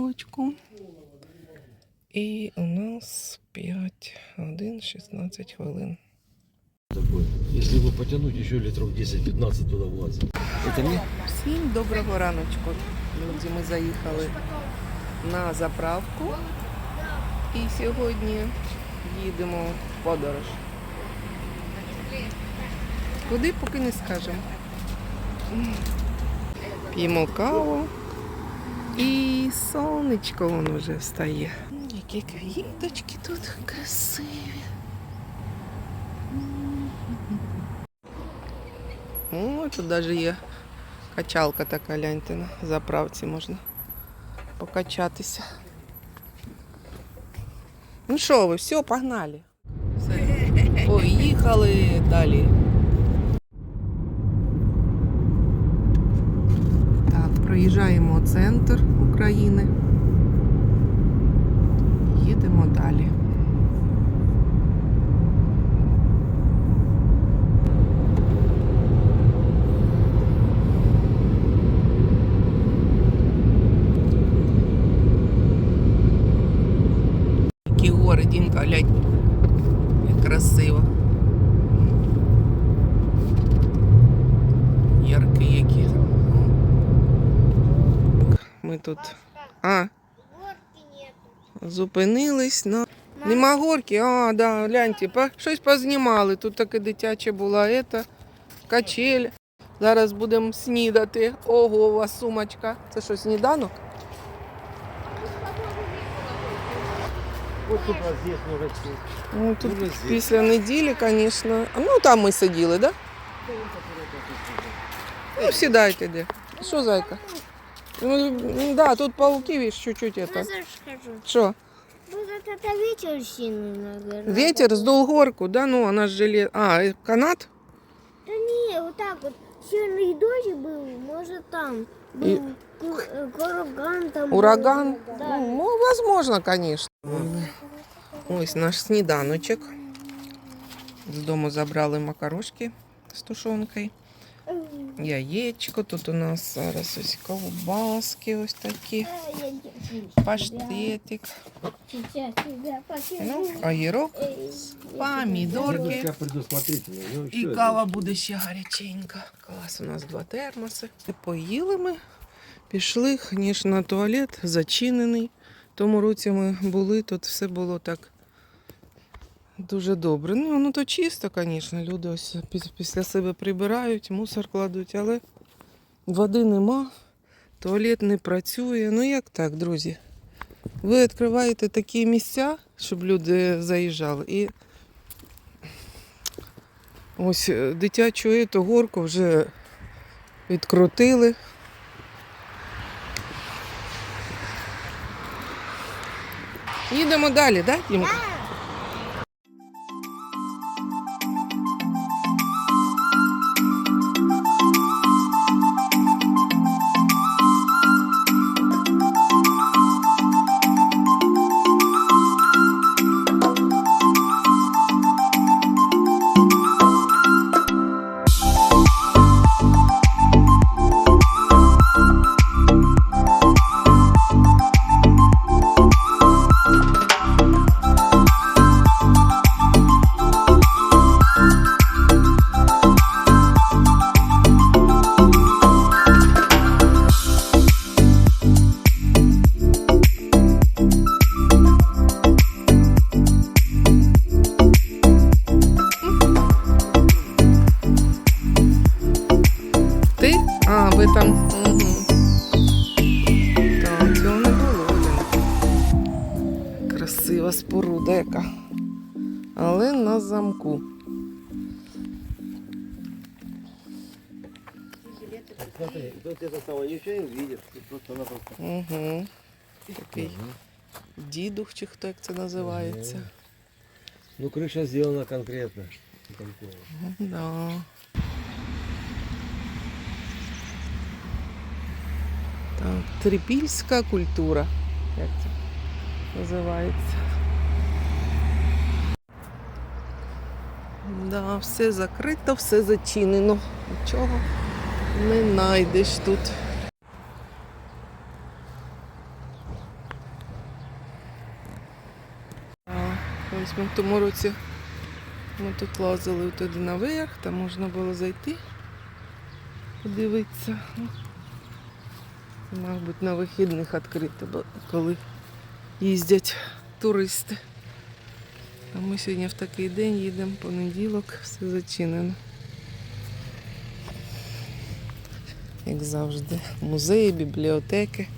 водичку. І у нас 5 годин 16 хвилин. такой. Если его потянуть, еще литров 10-15 туда влазит. Это не? Всім доброго раночку. Друзі, ми заїхали на заправку і сьогодні їдемо в подорож. Куди поки не скажемо. П'ємо каву і сонечко воно вже встає. Які квіточки тут красиві. О, тут навіть є качалка така, гляньте, на заправці можна покачатися. Ну що ви, все, погнали. Все. Поїхали далі. Так, проїжджаємо центр України. Їдемо далі. Які гори, Дінка, красиво. Яркі які. Ми тут. А, зупинились на. Нема горки, а, да, гляньте, по, щось познімали. Тут таке дитяче було, ета, качель. Зараз будемо снідати. Ого, у вас сумочка. Це що, сніданок? Вот тут здесь может. Ну, тут після неділі, звісно. Ну, там ми сиділи, так? Да? Ну, сідайте де. Що, зайка? Ну, м, да, тут пауки, видишь, чуть-чуть это. Я зараз скажу. Что? Вот это ветер сильный, наверное. Ветер сдул горку, да? Ну, она же желе... А, э, канат? Да не, вот так вот. Сильный дождь был, может там был И- э, ураган там. Ураган? был. Да. Ну, ну, возможно, конечно. Ось наш сніданочок. З дому забрали макарошки з тушонкою. Яєчко, тут у нас зараз ось ковбаски ось такі, Э, я держу. паштетик, Сейчас тебя покину. ну, огірок, Эй, помідорки. Дедушка предусмотрительный. Ну, І всё, кава буде ще гаряченька. Клас, у нас два термоси. І Поїли ми, пішли, звісно, на туалет зачинений. Тому році ми були, тут все було так дуже добре. Ну, ну то чисто, звісно, люди ось пі- після себе прибирають, мусор кладуть, але води нема, туалет не працює. Ну як так, друзі? Ви відкриваєте такі місця, щоб люди заїжджали. І Ось е, дитячу ету горку вже відкрутили. Їдемо далі, так, да, на замку. Смотри, тут это самое, ничего не видишь. Ты просто-напросто. Угу. Такий дідух, чи хто як це називається. Ну, крыша сделана конкретно. Такого. Да. Так, трипільська культура. Як це називається? Да, все закрито, все зачинено. Нічого не знайдеш тут. Ось ми в тому році ми тут лазили туди наверх, там можна було зайти, подивитися. Ну, мабуть, на вихідних відкрито, коли їздять туристи. А ми сьогодні в такий день їдемо, понеділок, все зачинено. Як завжди, музеї, бібліотеки.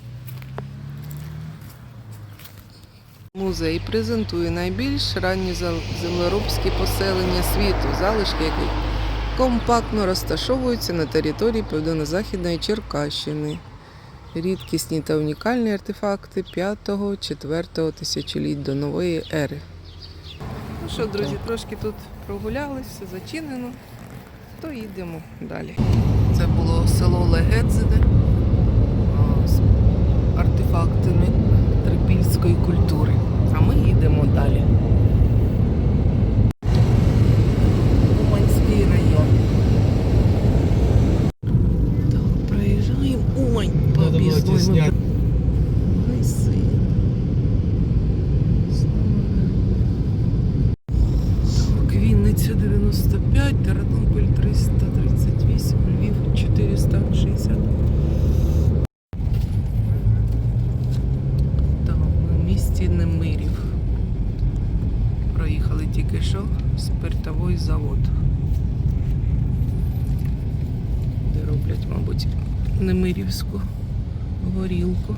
Музей презентує найбільш ранні землеробські поселення світу, залишки яких компактно розташовуються на території Південно-Західної Черкащини. Рідкісні та унікальні артефакти 5-4 тисячоліть до нової ери. Ну що, друзі, трошки тут прогулялись, все зачинено, то їдемо далі. Це було село Легедзине з артефактами трипільської культури. А ми їдемо далі. Уманський район. Так, проїжджаємо Умань по Надо Що спиртовий завод. Де роблять, мабуть, Немирівську горілку.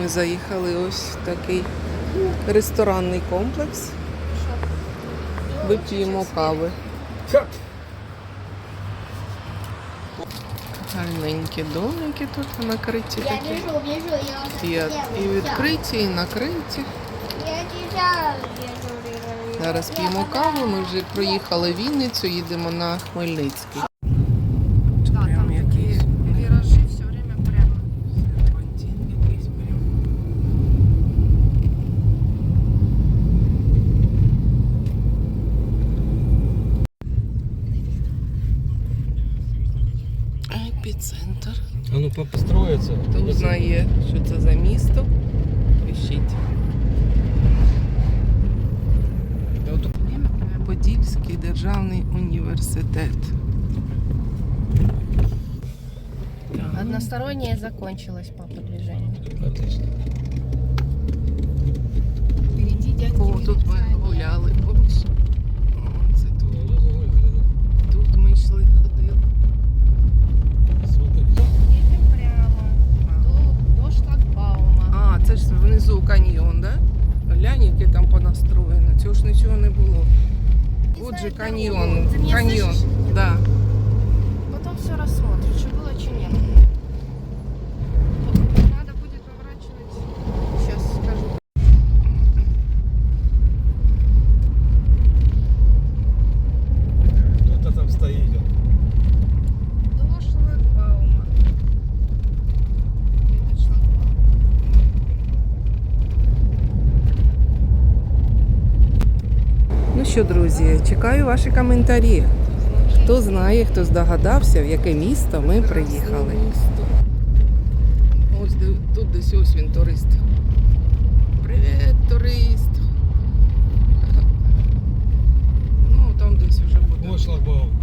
Ми заїхали ось в такий ресторанний комплекс. Вип'ємо кави. Гарненькі домики тут накриті Я такі. вижу, вижу, я І, і відкриті, і накриті. Я вижу, вижу. Зараз п'ємо каву. Ми вже проїхали Вінницю, їдемо на Хмельницький. А ну папа строится. Хто знає, що це за місто, пишіть. Подільський державний університет. Одностороннее закончилось по движение. Отлично. Впереди дядьки О, тут ми милиционеры. гуляли, помніш? О, це тут. Ну, я загуляли, да. Тут ми йшли, ходили. Смотри. Едем прямо до, до шлагбаума. А, це ж внизу каньйон, да? Глянь, яке там понастроєно. Цього ж нічого не було. От же каньйон. Ты меня Каньйон. слышишь? Да. Потом все рассмотришь, что было, что нет. що, друзі, чекаю ваші коментарі. Хто знає, хто здогадався, в яке місто ми приїхали. Ось тут десь ось він турист. Привіт, турист! Ну, там десь вже буде. Ось шлагбаум.